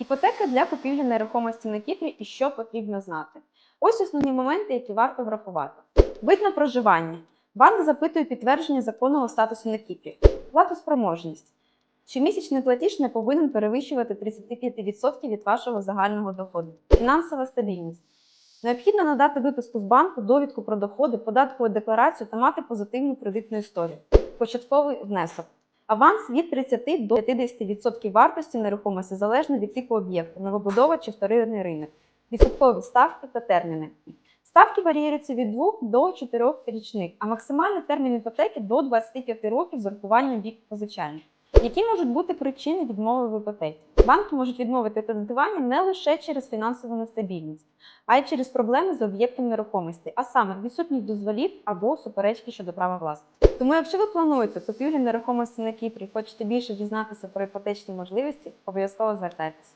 Іпотека для купівлі нерухомості на Кіпрі і що потрібно знати. Ось основні моменти, які варто врахувати. Вид на проживання. Банк запитує підтвердження законного статусу на Кіпрі. Платоспроможність. Щомісячний платіж не повинен перевищувати 35% від вашого загального доходу. Фінансова стабільність. Необхідно надати виписку з банку, довідку про доходи, податкову декларацію та мати позитивну кредитну історію. Початковий внесок. Аванс від 30 до 50% вартості нерухомості залежно від типу об'єкту, новобудова чи вторинний ринок, відсоткові ставки та терміни. Ставки варіюються від 2 до 4 річних, а максимальний термін іпотеки до 25 років з урахуванням віку позичальних. Які можуть бути причини відмови в іпотеці? Банки можуть відмовити кредитування не лише через фінансову нестабільність, а й через проблеми з об'єктом нерухомості, а саме відсутність дозволів або суперечки щодо права власності. Тому, якщо ви плануєте купівлю нерухомості на Кіпрі, хочете більше дізнатися про іпотечні можливості, обов'язково звертайтеся.